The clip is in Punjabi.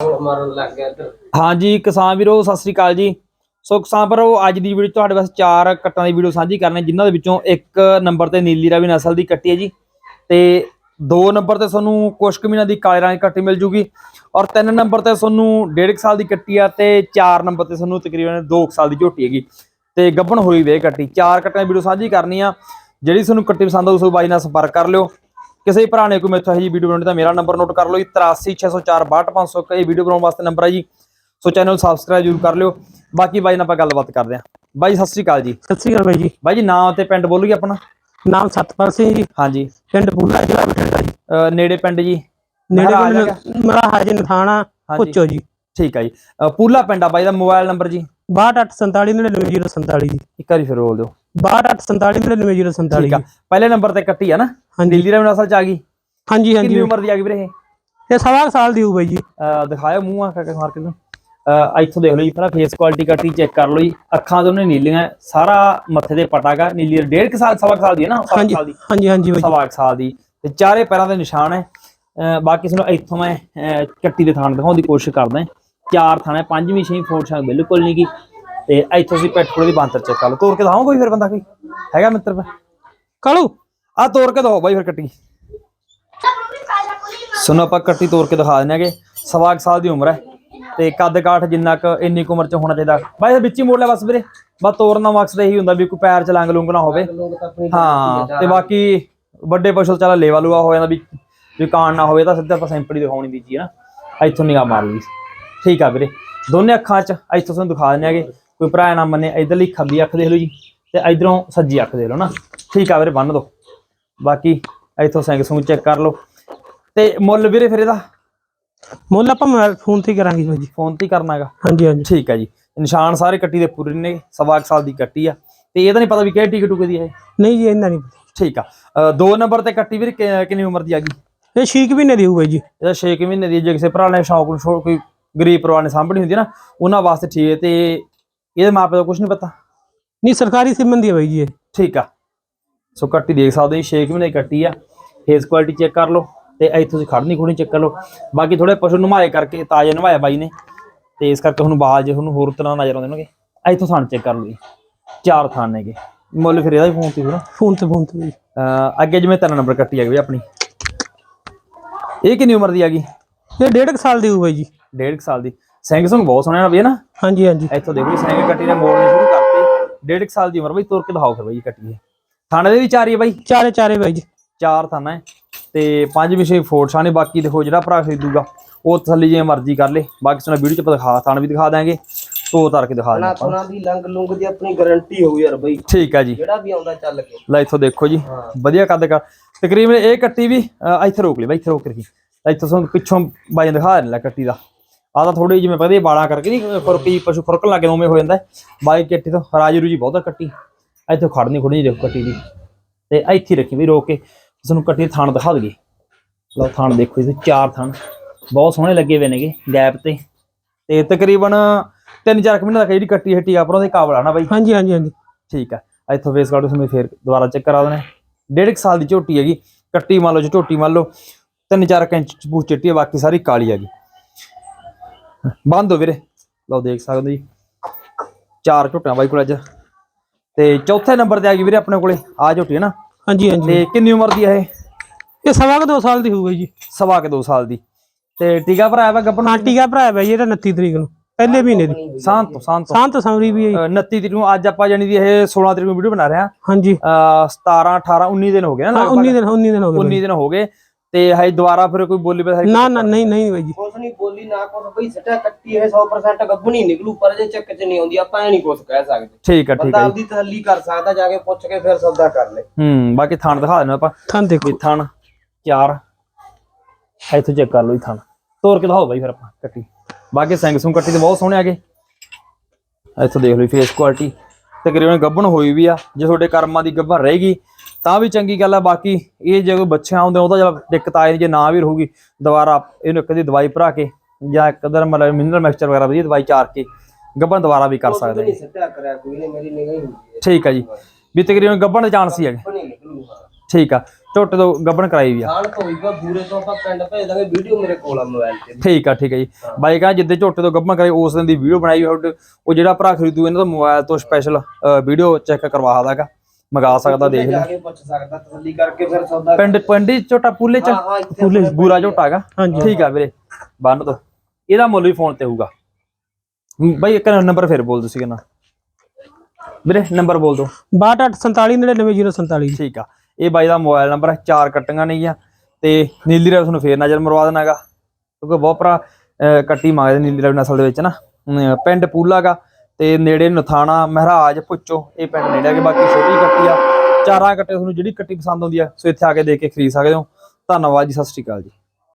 ਮਾਰਨ ਲੱਗ ਗਿਆ ਇੱਧਰ। ਹਾਂਜੀ, ਕਿਸਾਨ ਵੀਰੋ, ਸਤਿ ਸ੍ਰੀ ਅਕਾਲ ਜੀ। ਸੋ ਕਿਸਾਨ ਵੀਰੋ ਅੱਜ ਦੀ ਵੀਡੀਓ ਤੁਹਾਡੇ ਵਾਸਤੇ ਚਾਰ ਕੱਟਾਂ ਦੀ ਵੀਡੀਓ ਸਾਂਝੀ ਕਰਨੀ, ਜਿਨ੍ਹਾਂ ਦੇ ਵਿੱਚੋਂ ਇੱਕ ਨੰਬਰ ਤੇ ਨੀਲੀ ਰਾਵੀ ਨਸਲ ਦੀ ਕੱਟੀ ਹੈ ਜੀ। ਤੇ ਦੋ ਨੰਬਰ ਤੇ ਤੁਹਾਨੂੰ ਕੁਛ ਕੁ ਮਹੀਨਿਆਂ ਦੀ ਕਾਲੇ ਰੰਗ ਕੱਟੀ ਮਿਲ ਜੂਗੀ ਔਰ ਤਿੰਨ ਨੰਬਰ ਤੇ ਤੁਹਾਨੂੰ ਡੇਢ ਕੁ ਸਾਲ ਦੀ ਕੱਟੀ ਆ ਤੇ ਚਾਰ ਨੰਬਰ ਤੇ ਤੁਹਾਨੂੰ ਤਕਰੀਬਨ 2 ਸਾਲ ਦੀ ਝੋਟੀ ਹੈਗੀ। ਤੇ ਗੱਭਣ ਹੋਈ ਵੇ ਕੱਟੀ। ਚਾਰ ਕੱਟਾਂ ਦੀ ਵੀਡੀਓ ਸਾਂਝੀ ਕਰਨੀ ਆ। ਜਿਹੜੀ ਤੁਹਾਨੂੰ ਕੱਟੀ ਪਸੰਦ ਆਊ ਸੋ ਬਾਈ ਨਾਲ ਸੰਪਰਕ ਕਰ ਲਿਓ। ਕਿਸੇ ਵੀ ਭਰਾ ਨੇ ਕੋਈ ਮੈਥੋਂ ਇਹ ਜੀ ਵੀਡੀਓ ਬਣਾਉਣੀ ਤਾਂ ਮੇਰਾ ਨੰਬਰ ਨੋਟ ਕਰ ਲਓ ਜੀ 8360462500 ਇਹ ਵੀਡੀਓ ਬਣਾਉਣ ਵਾਸਤੇ ਨੰਬਰ ਹੈ ਜੀ। ਸੋ ਚੈਨਲ ਸਬਸਕ੍ਰਾਈਬ ਜ਼ਰੂਰ ਕਰ ਲਿਓ। ਬਾਕੀ ਬਾਈ ਨਾਲ ਆਪਾਂ ਗੱਲਬਾਤ ਕਰਦੇ ਹਾਂ। ਬਾਈ ਸਤਿ ਸ੍ਰੀ ਅਕਾਲ ਜੀ। ਸਤਿ ਸ਼੍ਰੀ ਅਕਾਲ ਬਾਈ ਜੀ। ਬਾਈ ਜੀ ਨਾਮ ਤੇ ਪਿੰਡ ਬੋਲੂਗੀ ਆਪਣਾ। ਨਾਮ ਸਤਪਾਲ ਸਿੰਘ ਜੀ। ਹਾਂਜੀ। ਪਿੰਡ ਬੂਲਾ ਜ਼ਿਲ੍ਹਾ ਬਠਿੰਡਾ ਜੀ। ਨੇੜੇ ਪਿੰਡ ਜੀ। ਨੇੜੇ? ਪਿੰਡ ਮਰਾ ਹਾਂਜੀ। ਪੁੱਚੋ ਜੀ। ਠੀਕ ਹੈ ਜੀ। ਪੂਲਾ ਪਿੰਡ ਆ ਬਾਈ ਦਾ ਮੋਬਾਈਲ ਨੰਬਰ ਜੀ। 6284499047 ਜੀ। ਇੱਕ ਵਾਰੀ ਫਿਰ ਬੋਲ ਦਿਓ। 6284499047 ਠੀਕ ਆ। ਜੀ ਪਹਿਲੇ ਨੰਬਰ ਤੇ ਕੱਟੀ ਆ ਨਾ। ਹਾਂਜੀ। ਨੀਲੀ ਰਾਵੀ ਨਸਲ ਚ ਆ ਗਈ। ਹਾਂਜੀ ਕਿੰਨੀ ਹਾਂਜੀ ਉਮਰ ਦੀ ਆ ਗਈ ਵੀਰੇ ਇਹ? ਇਹ ਸਵਾ ਕੁ ਸਾਲ ਦੀ ਹੋ ਬਾਈ ਜੀ। ਅਹ ਦਿਖਾਇਓ ਮੂੰਹ ਆ ਕੇ ਮਾਰ ਕੇ ਨੂੰ ਇੱਥੋਂ ਦੇਖ ਲਓ ਜੀ ਪਹਿਲਾਂ ਫੇਸ ਕੁਆਲਿਟੀ ਕੱਟੀ ਚੈੱਕ ਕਰ ਲਓ ਜੀ। ਅੱਖਾਂ ਦੋਨੇ ਨੀਲੀਆਂ ਸਾਰਾ ਮੱਥੇ ਤੇ ਪਟਾਗਾ ਨੀਲੀ ਡੇਢ ਕੁ ਸਾਲ ਸਵਾ ਕੁ ਸਾਲ ਦੀ ਹੈ ਨਾ ਸਵਾ ਕੁ ਸਾਲ ਦੀ। ਹਾਂਜੀ ਹਾਂਜੀ ਬਾਈ। ਸਵਾ ਕੁ ਸਾਲ ਦੀ। ਤੇ ਚਾਰੇ ਪੈਰਾਂ ਦੇ ਨਿਸ਼ਾਨ ਹੈ। ਬਾਕੀ ਤੁਹਾਨੂੰ ਇੱਥੋਂ ਮੈਂ ਕੱਟੀ ਦੇ ਥਾਣ ਦਿਖਾਉਣ ਦੀ ਕੋਸ਼ਿਸ਼ ਕਰਦਾ ਹਾਂ। ਚਾਰ ਥਾਣੇ ਪੰਜਵੀਂ ਛੇਵੀਂ ਫੋਟ ਸ਼ਾਂਗ ਬਿਲਕੁਲ ਨਹੀਂ ਗੀ ਤੇ ਇੱਥੋਂ ਅਸੀਂ ਪੈਟਰੋਲ ਦੀ ਬਾਂਤਰ ਚੈੱਕ ਕਰ ਲਓ ਤੋੜ ਕੇ ਦਿਖਾਓ ਕੋਈ ਫਿਰ ਬੰਦਾ ਕੋਈ? ਹੈਗਾ ਮਿੱਤਰ ਕਾਲੂ ਆ ਤੋੜ ਕੇ ਦਿਖਾਓ ਬਾਈ ਫਿਰ ਕੱਟੀ। ਸੁਣੋ, ਆਪਾਂ ਕੱਟੀ ਤੋੜ ਕੇ ਦਿਖਾ ਦਿੰਦੇ ਹੈਗੇ। ਸਵਾ ਕੁ ਸਾਲ ਦੀ ਉਮਰ ਹੈ ਤੇ ਕੱਦ ਕਾਠ ਜਿੰਨਾ ਕੁ ਇੰਨੀ ਕੁ ਉਮਰ ਚ ਹੋਣਾ ਚਾਹੀਦਾ। ਬਾਈ ਇਹ ਵਿੱਚ ਹੀ ਮੋੜ ਲਿਆ ਬਸ ਵੀਰੇ। ਬਸ ਤੋੜਨ ਦਾ ਮਕਸਦ ਇਹੀ ਹੁੰਦਾ ਵੀ ਕੋਈ ਪੈਰ ਚ ਲੰਗ ਲੁੰਗ ਨਾ ਹੋਵੇ। ਹਾਂ, ਤੇ ਬਾਕੀ ਵੱਡੇ ਪਸ਼ੂ ਤੋਂ ਚੱਲ ਲੇਵਾ ਲੂਆ ਹੋ ਜਾਂਦਾ ਵੀ ਵੀ ਕਾਣ ਨਾ ਹੋਵੇ ਤਾਂ ਸਿੱਧਾ ਆਪਾਂ ਸਿੰਪਲੀ ਦਿਖਾਉਣੀ ਦੀ ਜੀ ਨਾ। ਇੱਥੋਂ ਨਿਗਾਹ ਮਾਰ ਲਈ। ਠੀਕ ਆ ਵੀਰੇ। ਦੋਨੇ ਅੱਖਾਂ 'ਚ ਇੱਥੋਂ ਤੁਹਾਨੂੰ ਦਿਖਾ ਦਿੰਦੇ ਹੈਗੇ। ਕੋਈ ਭਰਾ ਨਾ ਮੰਨੇ ਇਧਰਲੀ ਖੱਬੀ ਅੱਖ ਦੇਖ ਲਓ ਜੀ ਤੇ ਇਧਰੋਂ ਸੱਜੀ ਅੱਖ ਦੇਖ ਲਓ ਨਾ। ਠੀਕ ਆ ਵੀਰੇ ਬੰਨ ਦੋ। ਬਾਕੀ ਇੱਥੋਂ ਸਿੰਘ ਸੁੰਗ ਚੈੱਕ ਕਰ ਲਓ। ਤੇ ਮੁੱਲ ਵੀਰੇ ਫਿਰ ਇਹਦਾ? ਮੁੱਲ ਆਪਾਂ ਫੋਨ ਤੇ ਕਰਾਂਗੇ ਜੀ। ਫੋਨ ਤੇ ਕਰਨਾ ਹੈਗਾ? ਹਾਂਜੀ ਹਾਂਜੀ। ਠੀਕ ਆ ਜੀ। ਨਿਸ਼ਾਨ ਸਾਰੇ ਕੱਟੀ ਦੇ ਪੂਰੇ ਨੇ ਸਵਾ ਸਾਲ ਦੀ ਕੱਟੀ ਆ। ਤੇ ਇਹ ਤਾਂ ਨਹੀਂ ਪਤਾ ਵੀ ਕਿਹੜੀ ਟਿਕਟ ਟੁਕੇ ਦੀ ਹੈ ਨਹੀਂ ਜੀ ਇੰਨਾ ਨਹੀਂ ਠੀਕ ਆ। ਦੋ ਨੰਬਰ ਤੇ ਕੱਟੀ ਵੀਰੇ ਕਿੰਨੀ ਉਮਰ ਦੀ ਆ ਗਈ? ਇਹ ਛੀਕ ਮਹੀਨੇ ਦੀ ਹੋਊ ਜੀ। ਇਹਦਾ 6 ਮਹੀਨੇ ਦੀ ਜੇ ਕਿਸੇ ਭਰਾ ਨੇ ਸ਼ੌਕ ਨੂੰ ਕੋਈ ਗਰੀਬ ਪਰਿਵਾਰ ਨੇ ਸਾਂਭਣੀ ਹੁੰਦੀ ਨਾ ਉਹਨਾਂ ਵਾਸਤੇ ਠੀਕ ਹੈ ਤੇ ਇਹਦੇ ਮਾਪੇ ਦਾ ਕੁਝ ਨਹੀਂ ਪਤਾ? ਨਹੀਂ ਸਰਕਾਰੀ ਸਿਮਨ ਦੀ ਹੈ ਬਾਈ ਜੀ ਇਹ। ਠੀਕ ਆ। ਸੋ ਕੱਟੀ ਦੇਖ ਸਕਦੇ ਹੋ 6 ਮਹੀਨੇ ਕੱਟੀ ਆ। ਫੇਸ ਕੁਆਲਿਟੀ ਚੈੱਕ ਕਰ ਲਓ ਤੇ ਇੱਥੋਂ ਤੁਸੀਂ ਖੜਨੀ ਖੁਣੀ ਚੈੱਕ ਕਰ ਲਓ। ਬਾਕੀ ਥੋੜੇ ਪਸ਼ੂ ਨਮਾਏ ਕਰਕੇ ਤਾਜ਼ੇ ਨਵਾਇਆ ਬਾਈ ਨੇ। ਤੇ ਇਸ ਕਰਕੇ ਤੁਹਾਨੂੰ ਬਾਜ ਜੇ ਤੁਹਾਨੂੰ ਹੋਰ ਤਰ੍ਹਾਂ ਨਜ਼ਰ ਆਉਂਦੇ ਨੇਗੇ ਇੱਥੋਂ ਥਾਣ ਚੈੱਕ ਕਰ ਲਓ ਜੀ। ਚਾਰ ਥਾਨ ਨੇਗੇ ਮੁੱਲ ਫਿਰ ਇਹਦਾ ਹੀ ਫੋਨ ਤੇ ਹੋਣਾ। ਫੋਨ ਤੇ ਫੋਨ ਤੇ ਬਾਈ। ਜੀ। ਅਹ ਅੱਗੇ ਜਿਵੇਂ ਤਿੰਨ ਨੰਬਰ ਕੱਟੀ ਆ ਗਈ ਆਪਣੀ। ਇਹ ਕਿੰਨੀ ਉਮਰ ਦੀ ਆ ਗਈ? ਇਹ ਡੇਢ ਕੁ ਸਾਲ ਦੀ ਹੋਊ ਬਾਈ ਜੀ। ਡੇਢ ਕੁ ਸਾਲ ਦੀ। ਸਿੰਘ ਸੁੰਗ ਬਹੁਤ ਸੋਹਣਾ ਨਾ ਵੀ ਹੈ ਨਾ। ਹਾਂਜੀ ਹਾਂਜੀ। ਇੱਥੋਂ ਦੇਖੋ ਜੀ ਸਿੰਘ ਕੱਟੀ ਨੇ ਮੋੜਨੇ ਸ਼ੁਰੂ ਕਰਤੇ। ਡੇਢ ਕੁ ਸਾਲ ਦੀ ਉਮਰ ਬਈ ਤੁਰ ਕੇ ਦਿਖਾਓ ਫਿਰ ਬਈ ਕੱਟੀ ਇਹ ਥਾਣੇ ਦੇ ਵੀ ਚਾਰ ਹੀ ਬਾਈ। ਚਾਰੇ ਚਾਰੇ ਬਾਈ ਜੀ। ਚਾਰ ਥਾਣਾ ਹੈ। ਤੇ ਪੰਜ ਵਿਸ਼ੇ ਫੋਰਟ ਸ਼ਾਨੇ ਬਾਕੀ ਦੇਖੋ ਜਿਹੜਾ ਭਰਾ ਖਰੀਦੂਗਾ ਉਹ ਤਸੱਲੀ ਜਿਵੇਂ ਮਰਜ਼ੀ ਕਰ ਲੇ। ਬਾਕੀ ਸਾਨੂੰ ਵੀਡੀਓ ਚ ਆਪਾਂ ਦਿਖਾ ਥਾਣ ਵੀ ਦਿਖਾ ਦਾਂਗੇ ਤੋ ਉਤਾਰ ਕੇ ਦਿਖਾ ਨਾ ਦਾਂਗੇ ਆਪਾਂ ਦੀ ਲੰਗ ਲੁੰਗ ਦੀ ਆਪਣੀ ਗਾਰੰਟੀ ਹੋਊ ਯਾਰ ਬਈ। ਠੀਕ ਆ ਜੀ। ਜਿਹੜਾ ਵੀ ਆਉਂਦਾ ਚੱਲ ਕੇ। ਲੈ ਇੱਥੋਂ ਦੇਖੋ ਜੀ। ਵਧੀਆ ਕੱਦ ਕਰ। ਤਕਰੀਬਨ ਇਹ ਕੱਟੀ ਵੀ ਇੱਥੇ ਰੋਕ ਲਈ ਬਾਈ ਇੱਥੇ ਰੋਕ ਰਹੀ ਇੱਥੋਂ ਸਾਨੂੰ ਪਿੱਛੋਂ ਬਾਈ ਦਿਖਾ ਲੈ ਕੱਟੀ ਦਾ। ਆ ਤਾਂ ਥੋੜੀ ਜਿਵੇਂ ਪਤਾ ਬਾਲਾਂ ਕਰਕੇ ਨਹੀਂ ਫੁਰਕੀ ਪਸ਼ੂ ਫੁਰਕਣ ਲੱਗੇ ਉਵੇਂ ਹੋ ਜਾਂਦਾ। ਬਾਈ ਕੱਟੀ ਤੋਂ ਰਾਜੀ ਰੂਜੀ ਬਹੁਤ ਕੱਟੀ। ਇੱਥੇ ਖੜਨੀ ਖੁੜਨੀ ਦੇਖੋ ਕੱਟੀ ਦੀ। ਤੇ ਇੱਥੇ ਰੱਖੀ ਵੀ ਰੋਕ ਕੇ ਤੁਹਾਨੂੰ ਕੱਟੀ ਦੇ ਥਾਣ ਦਿਖਾ ਦਈਏ। ਲਓ ਥਾਣ ਦੇਖੋ ਇਹਦੇ ਚਾਰ ਥਾਣ। ਬਹੁਤ ਸੋਹਣੇ ਲੱਗੇ ਹੋਏ ਨੇਗੇ ਗੈਪ ਤੇ। ਤੇ ਤਕਰੀਬਨ 3-4 ਮਹੀਨੇ ਤੱਕ ਜਿਹੜੀ ਕੱਟੀ ਹੱਟੀ ਆ ਪਰ ਉਹਦੇ ਕਾਬਲ ਆ ਨਾ ਬਾਈ? ਹਾਂਜੀ ਹਾਂਜੀ ਹਾਂਜੀ। ਠੀਕ ਆ। ਇੱਥੋਂ ਫੇਸ ਕਾਰਡ ਤੁਹਾਨੂੰ ਫੇਰ ਦੁਬਾਰਾ ਚੈੱਕ ਕਰਾ ਦੇਣਾ ਡੇਢ ਸਾਲ ਦੀ ਝੋਟੀ ਹੈਗੀ। ਕੱਟੀ ਮੰਨ ਲਓ ਜੇ ਝੋਟੀ ਮੰਨ ਲਓ ਤਿੰਨ ਚਾਰ ਕੁ ਇੰਚ ਬੂਸ ਚਿੱਟੀ ਹੈ ਬਾਕੀ ਸਾਰੀ ਕਾਲੀ ਹੈਗੀ। ਬੰਦ ਹੋ ਵੀਰੇ। ਲਓ ਦੇਖ ਸਕਦੇ ਜੀ। ਚਾਰ ਝੋਟੀਆਂ ਬਾਈ ਕੋਲ ਅੱਜ। ਤੇ ਚੌਥੇ ਨੰਬਰ ਤੇ ਆ ਗਈ ਵੀਰੇ ਆਪਣੇ ਕੋਲੇ ਆ ਝੋਟੀ ਹੈ ਨਾ? ਹਾਂਜੀ ਹਾਂਜੀ। ਤੇ ਕਿੰਨੀ ਉਮਰ ਦੀ ਹੈ ਇਹ? ਇਹ ਸਵਾ ਕੁ ਦੋ ਸਾਲ ਦੀ ਹੋਊ ਬਾਈ ਜੀ। ਸਵਾ ਕੇ 2 ਸਾਲ ਦੀ। ਤੇ ਟੀਕਾ ਭਰਾਇਆ ਵਾ ਗੱਪਣ ਹਾਂ ਟੀਕਾ ਭਰਾ ਬਾਈ ਇਹਦਾ 29 ਤਰੀਕ ਨੂੰ ਪਹਿਲੇ ਮਹੀਨੇ ਦੀ। ਸ਼ਾਂਤ ਸ਼ਾਂਤ ਸ਼ਾਂਤ ਸਮਰੀ ਵੀ ਹੈ ਜੀ। ਅਹ 29 ਤਰੀਕ ਨੂੰ ਅੱਜ ਆਪਾਂ ਜਾਨੀ ਦੀ ਇਹ 16 ਤਰੀਕ ਨੂੰ ਵੀਡੀਓ ਬਣਾ ਰਹੇ ਹਾਂ। ਹਾਂਜੀ। ਅਹ 17 18 19 ਦਿਨ ਹੋ ਗਏ ਨਾ ਹਾਂ ਲਗਭਗ। 19 ਦਿਨ 19 ਦਿਨ ਹੋ ਗਏ 19 ਦਿਨ ਹੋ ਗਏ। ਤੇ ਹਜੇ ਦੁਬਾਰਾ ਫਿਰ ਕੋਈ ਬੋਲੀ ਬਾਈ। ਨਾ ਨਾ ਨਹੀਂ ਨਹੀਂ ਬਾਈ ਜੀ। ਕੁਛ ਨਹੀਂ ਬੋਲੀ ਨਾ ਕੁਛ। ਬਈ ਸੱਟਾ ਕੱਟੀ ਇਹ 100% ਗੱਭਣੀ ਨਿਕਲੂ ਪਰ ਜੇ ਚੱਕ ਚ ਨਹੀਂ ਆਉਂਦੀ ਆਪਾਂ ਐ ਨਹੀਂ ਕੁਛ ਕਹਿ ਸਕਦੇ। ਠੀਕ ਆ ਠੀਕ ਬੰਦਾ ਆ। ਆਪਦੀ ਤਸੱਲੀ ਕਰ ਸਕਦਾ ਜਾ ਕੇ ਪੁੱਛ ਕੇ ਫਿਰ ਸੌਦਾ ਕਰ ਲੈ। ਹੂੰ ਬਾਕੀ ਥਣ ਦਿਖਾ ਦੇਣਾ ਆਪਾਂ। ਥਾਂ ਦੇਖੋ। ਵੀ ਥਣ ਚਾਰ। ਇੱਥੋਂ ਚੈੱਕ ਕਰ ਲਓ ਜੀ ਥਣ। ਤੋੜ ਕੇ ਦਿਖਾਓ ਬਾਈ ਫਿਰ ਆਪਾਂ ਕੱਟੀ। ਬਾਕੀ ਸਿੰਘ ਸੁੰ ਕੱਟੀ ਤੇ ਬਹੁਤ ਸੋਹਣੇ ਆਗੇ ਇੱਥੋਂ ਦੇਖ ਲਓ ਫੇਸ ਕੁਆਲਿਟੀ ਤਕਰੀਬਨ ਗੱਭਣ ਹੋਈ ਵੀ ਆ। ਜੇ ਤੁਹਾਡੇ ਕਰਮਾਂ ਦੀ ਗੱਭਣ ਰਹੇਗੀ ਤਾਂ ਵੀ ਚੰਗੀ ਗੱਲ ਆ ਬਾਕੀ ਇਹ ਜੇ ਕੋਈ ਬੱਚੇ ਆਉਂਦੇ ਉਹਦਾ ਜਿਹੜਾ ਦਿੱਕਤ ਆਏ ਜੇ ਨਾ ਵੀ ਰਹੂਗੀ ਦੁਬਾਰਾ ਇਹਨੂੰ ਇੱਕ ਦੀ ਦਵਾਈ ਭਰਾ ਕੇ ਜਾਂ ਇੱਕ ਦਰ ਮਤਲਬ ਮਿਨਰਲ ਮਿਕਸਚਰ ਵਗੈਰਾ ਵਧੀਆ ਦਵਾਈ ਚਾਰ ਕੇ ਗੱਭਣ ਦੁਬਾਰਾ ਵੀ ਕਰ ਸਕਦੇ ਨੇ। ਠੀਕ ਆ ਜੀ। ਵੀ ਤਕਰੀਬਨ ਗੱਭਣ ਦੇ ਚਾਂਸ ਹੀ ਹੈਗੇ। ਗੱਭਣੀ ਠੀਕ ਆ ਝੋਟੇ ਤੋਂ ਗੱਬਣ ਕਰਾਈ ਵੀ ਆ। ਤੋਂ ਹੋਈਗਾ ਬੂਰੇ ਤੋਂ ਆਪਾਂ ਪਿੰਡ ਭੇਜ ਦਾਂਗੇ ਵੀਡੀਓ ਮੇਰੇ ਕੋਲ ਆ ਮੋਬਾਈਲ ਤੇ। ਠੀਕ ਆ ਠੀਕ ਆ ਜੀ। ਬਾਈ ਕਹਿੰਦਾ ਜਿੱਦੇ ਝੋਟੇ ਤੋਂ ਗੱਬਣ ਕਰਾਈ ਉਸ ਦਿਨ ਦੀ ਵੀਡੀਓ ਬਣਾਈ ਹੋਈ। ਉਹ ਜਿਹੜਾ ਭਰਾ ਖਰੀਦੂ ਇਹਨਾਂ ਦਾ ਮੋਬਾਈਲ ਤੋਂ ਸਪੈਸ਼ਲ ਵੀਡੀਓ ਚੈੱਕ ਕਰਵਾ ਮੰਗਾ ਸਕਦਾ ਦੇਖ ਲੈ। ਜਾ ਕੇ ਪੁੱਛ ਸਕਦਾ ਤਸੱਲੀ ਕਰਕੇ ਫਿਰ ਸੌਦਾ ਪਿੰਡ ਪਿੰਡੀ ਝੋਟਾ ਪੂਲੇ ਚ। ਹਾਂ ਹਾਂ ਇੱਥੇ ਪੂਲੇ ਬੂਰਾ ਝੋਟਾ ਹੈਗਾ। ਹਾਂਜੀ। ਠੀਕ ਆ ਵੀਰੇ ਬੰਨ ਦੋ। ਇਹਦਾ ਮੁੱਲ ਵੀ ਫੋਨ ਤੇ ਹੋਊਗਾ। ਹਮ, ਬਾਈ ਇੱਕ ਨੰਬਰ ਫਿਰ ਬੋਲ ਦੋ ਸੀ ਕਿੰਨਾ ਵੀਰੇ ਨੰਬਰ ਬੋਲ ਦੋ 6247999047 ਠੀਕ ਆ। ਇਹ ਬਾਈ ਦਾ ਮੋਬਾਈਲ ਨੰਬਰ ਹੈ ਚਾਰ ਕੱਟੀਆਂ ਨੇਗੀਆਂ ਤੇ ਨੀਲੀ ਰਾਵ ਤੁਹਾਨੂੰ ਫੇਰ ਨਜ਼ਰ ਮਰਵਾ ਦੇਣਾਗਾ ਕਿਉਂਕਿ ਬਹੁਤ ਭਰਾ ਅਹ, ਕੱਟੀ ਮੰਗਦੇ ਨੀਲੀ ਰਾਵ ਨਸਲ ਦੇ ਵਿੱਚ ਨਾ। ਅਮ, ਪਿੰਡ ਪੂਲਾਗਾ। ਤੇ ਨੇੜੇ ਨਥਾਣਾ ਮਹਾਰਾਜ ਪੁੱਚੋ ਇਹ ਪਿੰਡ ਨੇੜੇ ਕੇ ਬਾਕੀ ਛੋਟੀ ਕੱਟੀ ਆ। ਚਾਰਾਂ ਕੱਟੇ ਤੁਹਾਨੂੰ ਜਿਹੜੀ ਕੱਟੀ ਪਸੰਦ ਆਉਂਦੀ ਆ, ਸੋ ਇੱਥੇ ਆ ਕੇ ਦੇਖ ਕੇ ਖਰੀਦ ਸਕਦੇ ਹੋ। ਧੰਨਵਾਦ ਜੀ, ਸਤਿ ਸ਼੍ਰੀ ਅਕਾਲ ਜੀ।